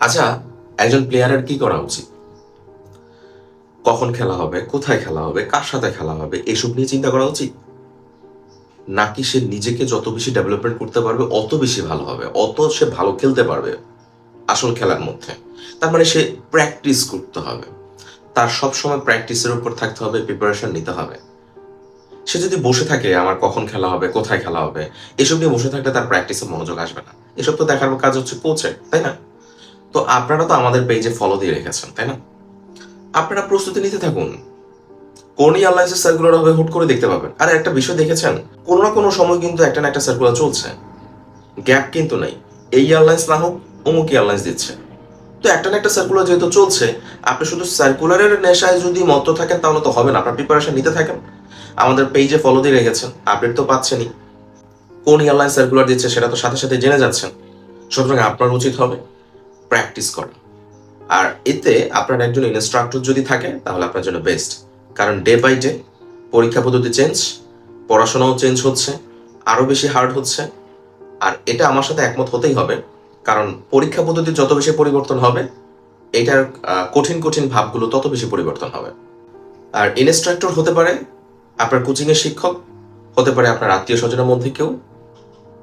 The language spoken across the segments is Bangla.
আচ্ছা একজন প্লেয়ারের কি করা উচিত? কখন খেলা হবে? কোথায় খেলা হবে? কার সাথে খেলা হবে? এসব নিয়ে চিন্তা করা উচিত? নাকি সে নিজেকে যত বেশি ডেভেলপমেন্ট করতে পারবে, অত বেশি ভালো হবে? অত সে ভালো খেলতে পারবে আসল খেলার মধ্যে। তার মানে সে প্র্যাকটিস করতে হবে। তার সব সময় প্র্যাকটিসের উপর থাকতে হবে প্রিপারেশন নিতে হবে। সে যদি বসে থাকে, আমার কখন খেলা হবে, কোথায় খেলা হবে, এসব নিয়ে বসে থাকলে তার প্র্যাকটিসে মনোযোগ আসবে না। এসব তো দেখার কাজ হচ্ছে কোচের তাই না? তো আপনারা তো আমাদের পেজে ফলো দিয়ে রেখেছেন, তাই না? আপনারা প্রস্তুতি নিতে থাকুন। কোন এয়ারলাইন্সের সার্কুলার হবে, হুট করে দেখতে পাবেন। আর, একটা বিষয় দেখেছেন? কোনো না কোনো সময় কিন্তু একটা না একটা সার্কুলার চলছে। গ্যাপ কিন্তু নাই। এই এয়ারলাইন্স না হোক, অমুক এয়ারলাইন্স দিচ্ছে। তো একটা না একটা সার্কুলার যেহেতু চলছে, আপনি শুধু সার্কুলারের নেশায় যদি মত থাকেন, তাহলে তো হবে না। আপনার প্রিপারেশন নিতে থাকেন। আমাদের পেজে ফলো দিয়ে রেখেছেন আপডেট তো পাচ্ছেনই। কোন এয়ারলাইন সার্কুলার দিচ্ছে, সেটা তো সাথে সাথে জেনে যাচ্ছেন। সুতরাং আপনার উচিত হবে প্র্যাকটিস করা আর এতে আপনার একজন ইনস্ট্রাক্টর যদি থাকে, তাহলে আপনার জন্য বেস্ট কারণ ডে বাই ডে পরীক্ষা পদ্ধতি চেঞ্জ পড়াশোনাও চেঞ্জ হচ্ছে, আরও বেশি হার্ড হচ্ছে। আর এটা আমার সাথে একমত হতেই হবে, কারণ পরীক্ষা পদ্ধতি যত বেশি পরিবর্তন হবে, এটার কঠিন কঠিন ভাবগুলো তত বেশি পরিবর্তন হবে। আর ইনস্ট্রাক্টর হতে পারে আপনার কোচিংয়ের শিক্ষক, হতে পারে আপনার আত্মীয় স্বজনের মধ্যে কেউ,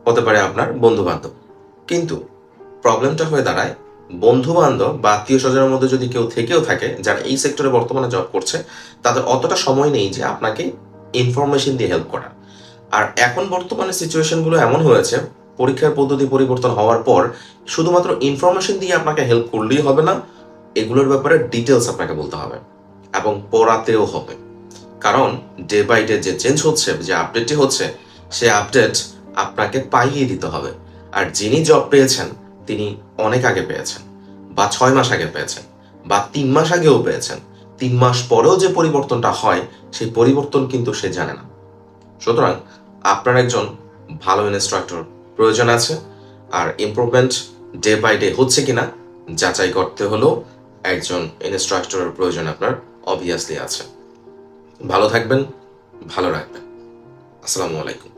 হতে পারে আপনার বন্ধু বান্ধব কিন্তু প্রবলেমটা হয়ে দাঁড়ায় বন্ধু বান্ধব বা আত্মীয় স্বজনের মধ্যে যদি কেউ থেকেও থাকে, যারা এই সেক্টরে বর্তমানে জব করছে, তাদের অতটা সময় নেই যে আপনাকে ইনফরমেশন দিয়ে হেল্প করা আর এখন বর্তমানে সিচুয়েশনগুলো এমন হয়েছে, পরীক্ষার পদ্ধতি পরিবর্তন হওয়ার পর শুধুমাত্র ইনফরমেশন দিয়ে আপনাকে হেল্প করলেই হবে না, এগুলোর ব্যাপারে ডিটেলস আপনাকে বলতে হবে এবং পড়াতেও হবে। কারণ ডে বাই ডে যে চেঞ্জ হচ্ছে, যে আপডেটটি হচ্ছে, সে আপডেট আপনাকে পাইয়ে দিতে হবে। আর যিনি জব পেয়েছেন তিনি অনেক আগে পেয়েছেন, বা ছয় মাস আগে পেয়েছেন, বা তিন মাস আগেও পেয়েছেন। তিন মাস পরেও যে পরিবর্তনটা হয়, সেই পরিবর্তন কিন্তু সে জানে না। সুতরাং আপনার একজন ভালো ইনস্ট্রাক্টর প্রয়োজন আছে, আর ইমপ্রুভমেন্ট ডে বাই ডে হচ্ছে কিনা, যাচাই করতে হলেও একজন ইনস্ট্রাক্টরের প্রয়োজন আপনার অবভিয়াসলি আছে। ভালো থাকবেন, ভালো রাখবেন। আসসালামু আলাইকুম।